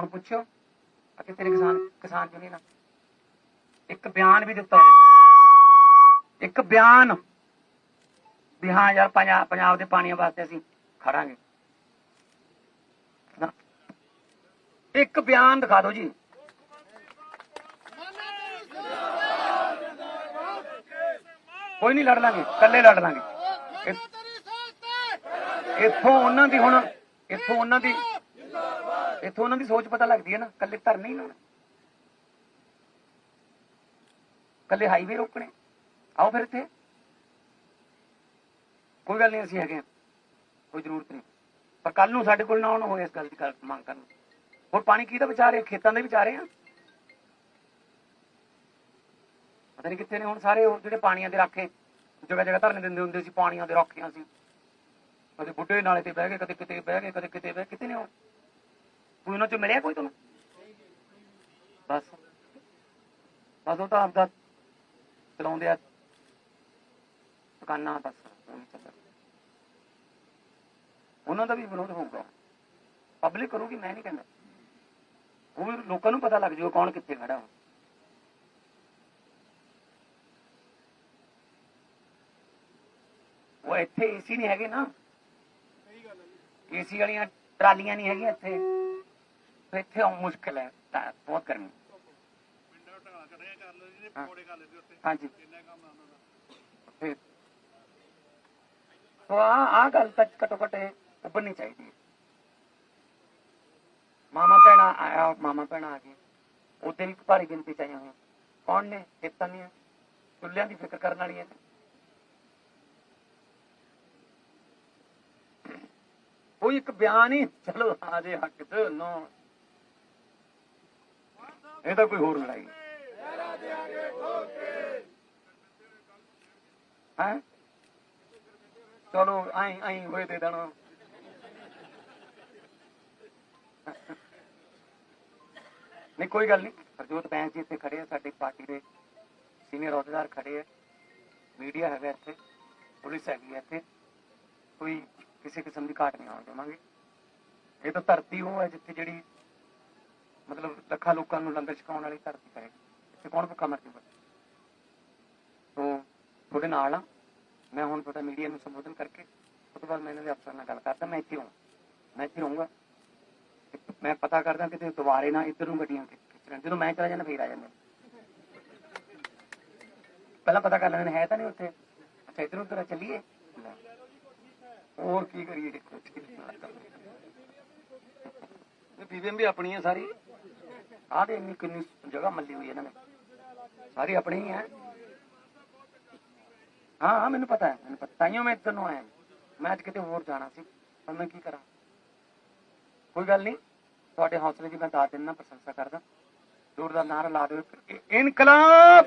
ਹੁਣ ਪੁੱਛਿਓ ਆ ਕਿਤੇ ਨੇ ਕਿਸਾਨ ਕਿਸਾਨ ਯੂਨੀਅਨ ਇੱਕ ਬਿਆਨ ਵੀ ਦਿੱਤਾ ਉਹਨੇ ਇੱਕ ਬਿਆਨ। ਵੀ ਹਾਂ ਯਾਰ ਪੰਜਾਬ ਪੰਜਾਬ ਦੇ ਪਾਣੀਆਂ ਵਾਸਤੇ ਅਸੀਂ ਖੜਾਂਗੇ। ਇੱਕ ਬਿਆਨ ਦਿਖਾ ਦਿਓ ਜੀ। ਕੋਈ ਨਹੀਂ ਲੜ ਲਾਂਗੇ ਇਕੱਲੇ ਲੜ ਲਾਂਗੇ। ਇੱਥੋਂ ਉਹਨਾਂ ਦੀ ਹੁਣ ਇੱਥੋਂ ਉਹਨਾਂ ਦੀ ਇੱਥੋਂ ਉਹਨਾਂ ਦੀ ਸੋਚ ਪਤਾ ਲੱਗਦੀ ਹੈ ਨਾ, ਇਕੱਲੇ ਧਰਨੇ ਹੀ ਲਾਉਣਾ ਇਕੱਲੇ ਹਾਈਵੇ ਰੋਕਣੇ। ਆਓ ਫਿਰ ਇੱਥੇ। ਕੋਈ ਗੱਲ ਨਹੀਂ, ਅਸੀਂ ਹੈਗੇ ਹਾਂ। ਕੋਈ ਜ਼ਰੂਰਤ ਨਹੀਂ। ਪਰ ਕੱਲ ਨੂੰ ਸਾਡੇ ਕੋਲ ਨਾ ਆਉਣ ਹੋਏ ਇਸ ਗੱਲ ਦੀ ਗੱਲ ਮੰਗ ਕਰਨ। ਹੋਰ ਪਾਣੀ ਕਿਹਦਾ ਵਿਚਾਰੇ ਖੇਤਾਂ ਦੇ ਵਿਚਾਰੇ ਆ ਪਤਾ ਨਹੀਂ ਕਿੱਥੇ ਨੇ ਹੁਣ ਸਾਰੇ ਹੋਰ ਜਿਹੜੇ ਪਾਣੀਆਂ ਦੇ ਰਾਖੇ, ਜਗ੍ਹਾ ਜਗ੍ਹਾ ਧਰਨੇ ਦਿੰਦੇ ਹੁੰਦੇ ਸੀ, ਪਾਣੀਆਂ ਦੇ ਰਾਖੀਆਂ ਸੀ। ਕਦੇ ਬੁੱਢੇ ਨਾਲੇ ਤੇ ਬਹਿ ਗਏ, ਕਦੇ ਕਿਤੇ ਬਹਿ ਗਏ, ਕਦੇ ਕਿਤੇ ਬਹਿ ਕਿਤੇ ਨੇ ਉਹ। ਕੋਈ ਉਹਨਾਂ ਚ ਮਿਲਿਆ ਕੋਈ ਤੁਹਾਨੂੰ? ਬਸ। ਬਸ ਉਹ ਤਾਂ ਆਪਦਾ ਚਲਾਉਂਦੇ ਆ। ਦੁਕਾਨਾਂ ਬਸ। ਉਹਨਾਂ ਦਾ ਵੀ ਵਿਰੋਧ ਹੋਊਗਾ। ਪਬਲਿਕ ਕਰੂਗੀ, ਮੈਂ ਨਹੀਂ ਕਹਿੰਦਾ। ਉਹ ਵੀ ਲੋਕਾਂ ਨੂੰ ਪਤਾ ਲੱਗ ਜਾਊਗਾ ਕੌਣ ਕਿੱਥੇ ਖੜਾ ਹੋ ਉਹ ਇੱਥੇ ਏਸੀ ਨਹੀਂ ਹੈਗੇ ਨਾ। ਏਸੀ ਵਾਲੀਆਂ ਟਰਾਲੀਆਂ ਨਹੀਂ ਹੈਗੀਆਂ ਇੱਥੇ। ਇੱਥੇ ਆਉਂ ਮੁਸ਼ਕਲ ਹੈ, ਤਾਂ ਬਹੁਤ ਗਰਮੀ। ਹਾਂ। ਹਾਂਜੀ। ਫਿਰ ਸੋ ਆ ਆ ਗੱਲ ਤੱਕ ਘਟੋ ਘਟ ਉੱਭਰਨੀ ਚਾਹੀਦੀ ਹੈ। ਮਾਮਾ ਭੈਣਾ ਆਇਆ, ਮਾਮਾ ਭੈਣਾ ਆ ਗਏ ਉਹਦੇ ਵੀ ਭਾਰੀ ਗਿਣਤੀ ਚ ਆਈਆਂ ਹੋਈਆਂ। ਕੌਣ ਨੇ? ਚੇਤਨ ਦੀਆਂ ਚੁੱਲਿਆਂ ਦੀ ਫਿਕਰ ਕਰਨ ਵਾਲੀ ਹੈ ਕੋਈ ਇੱਕ ਬਿਆਨ ਹੀ ਚਲੋ ਆ ਜੇ ਹੱਕ ਚ, ਨੋ ਇਹ ਤਾਂ ਕੋਈ ਹੋਰ ਲੜਾਈ ਹੈ? ਚਲੋ ਆਈ ਆਈ ਹੋਏ ਦੇ ਦੇਣਾ। ਨਹੀਂ, ਕੋਈ ਗੱਲ ਨਹੀਂ। ਹਰਜੋਤ ਬੈਂਸ ਜੀ ਇੱਥੇ ਖੜੇ ਆ, ਸਾਡੀ ਪਾਰਟੀ ਦੇ ਸੀਨੀਅਰ ਅਹੁਦੇਦਾਰ ਖੜੇ ਆ। ਮੀਡੀਆ ਹੈਗਾ ਇੱਥੇ, ਪੁਲਿਸ ਹੈਗੀ ਹੈ ਇੱਥੇ। ਕੋਈ ਕਿਸੇ ਕਿਸਮ ਦੀ ਘਾਟ ਨਹੀਂ ਆਉਣ ਦੇਵਾਂਗੇ। ਇਹ ਤਾਂ ਧਰਤੀ ਉਹ ਹੈ ਜਿੱਥੇ ਜਿਹੜੀ ਮਤਲਬ ਲੱਖਾਂ ਲੋਕਾਂ ਨੂੰ ਲੰਗਰ ਛਕਾਉਣ ਵਾਲੀ ਧਰਤੀ ਹੈ ਇੱਥੇ ਕੌਣ ਭੁੱਖਾ ਮਰ ਜੂਗਾ? ਤੋ ਤੁਹਾਡੇ ਨਾਲ ਆ। ਮੈਂ ਹੁਣ ਤੁਹਾਡਾ ਮੀਡੀਆ ਨੂੰ ਸੰਬੋਧਨ ਕਰਕੇ ਉਸ ਤੋਂ ਬਾਅਦ ਮੈਂ ਇਹਨਾਂ ਦੇ ਅਫਸਰ ਨਾਲ ਗੱਲ ਕਰਦਾ। ਮੈਂ ਇੱਥੇ ਹਾਂ ਮੈਂ ਇੱਥੇ ਰਹੂੰਗਾ ਮੈਂ ਪਤਾ ਕਰਦਾ ਕਿਤੇ ਦੁਬਾਰੇ ਨਾ ਇੱਧਰ ਨੂੰ ਗੱਡੀਆਂ ਖਿੱਚਣ ਜਦੋਂ ਮੈਂ ਚਲਾ ਜਾਂਦਾ, ਫੇਰ ਆ ਜਾਂਦੇ ਪਹਿਲਾਂ ਪਤਾ ਕਰ ਲੈਣਾ, ਹੈ ਤਾਂ ਨਹੀਂ ਉੱਥੇ। ਅੱਛਾ ਇੱਧਰ ਉੱਧਰ ਚੱਲੀਏ। ਲੈ। ਹੋਰ ਕੀ ਕਰੀਏ? ਦੇਖੋ ਵੀ ਆਪਣੀ ਹੈ ਸਾਰੀ। ਆਹ ਤੇ ਇੰਨੀ ਕਿੰਨੀ ਜਗ੍ਹਾ ਮੱਲੀ ਹੋਈ ਇਹਨਾਂ ਨੇ। ਸਾਰੀ ਆਪਣੀ ਹੀ ਹੈ ਹਾਂ ਹਾਂ, ਮੈਨੂੰ ਪਤਾ ਹੈ, ਮੈਨੂੰ ਪਤਾ। ਤਾਈਓ ਮੈਂ ਇੱਧਰ ਨੂੰ ਆਇਆ। ਮੈਂ ਅੱਜ ਕਿਤੇ ਹੋਰ ਜਾਣਾ ਸੀ, ਪਰ ਮੈਂ ਕੀ ਕਰਾਂ? ਕੋਈ ਗੱਲ ਨਹੀਂ, ਤੁਹਾਡੇ ਹੌਸਲੇ ਦੀ ਮੈਂ ਦਾਤ ਦਿੰਦਾ, ਪ੍ਰਸ਼ੰਸਾ ਕਰਦਾ। ਜ਼ੋਰਦਾਰ ਨਾਰਾ ਲਾ ਦਿਓ ਇਨਕਲਾਬ!